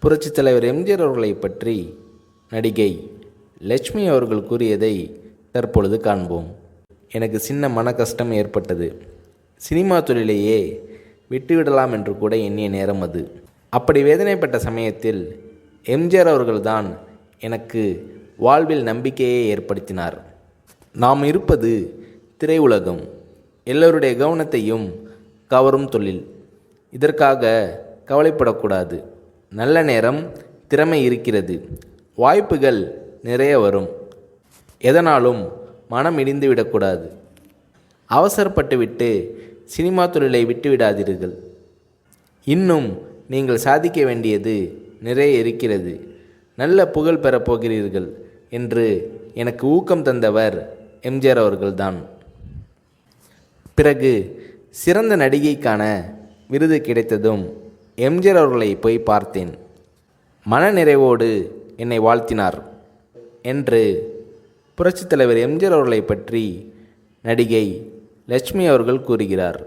புரட்சித் தலைவர் எம்ஜிஆர் அவர்களை பற்றி நடிகை லட்சுமி அவர்கள் கூறியதை தற்பொழுது காண்போம். எனக்கு சின்ன மன கஷ்டம் ஏற்பட்டது. சினிமா தொழிலையே விட்டுவிடலாம் என்று கூட எண்ணிய நேரம் அது. அப்படி வேதனைப்பட்ட சமயத்தில் எம்ஜிஆர் அவர்கள்தான் எனக்கு வாழ்வில் நம்பிக்கையை ஏற்படுத்தினார். நாம் இருப்பது திரையுலகம். எல்லோருடைய கவனத்தையும் கவரும் தொழில். இதற்காக கவலைப்படக்கூடாது. நல்ல நேரம் திறமை இருக்கிறது. வாய்ப்புகள் நிறைய வரும். எதனாலும் மனம் இடிந்து விடக்கூடாது. அவசரப்பட்டுவிட்டு சினிமா தொழிலை விட்டுவிடாதீர்கள் இன்னும் நீங்கள் சாதிக்க வேண்டியது நிறைய இருக்கிறது. நல்ல புகழ் பெறப் போகிறீர்கள் என்று எனக்கு ஊக்கம் தந்தவர் எம்ஜிஆர் அவர்கள்தான். பிறகு சிறந்த நடிகைக்கான விருது கிடைத்ததும் எம்ஜிஆர் அவர்களை போய் பார்த்தேன். மனநிறைவோடு என்னை வாழ்த்தினார் என்று புரட்சித் தலைவர் எம்ஜிஆர் அவர்களை பற்றி நடிகை லட்சுமி அவர்கள் கூறுகிறார்.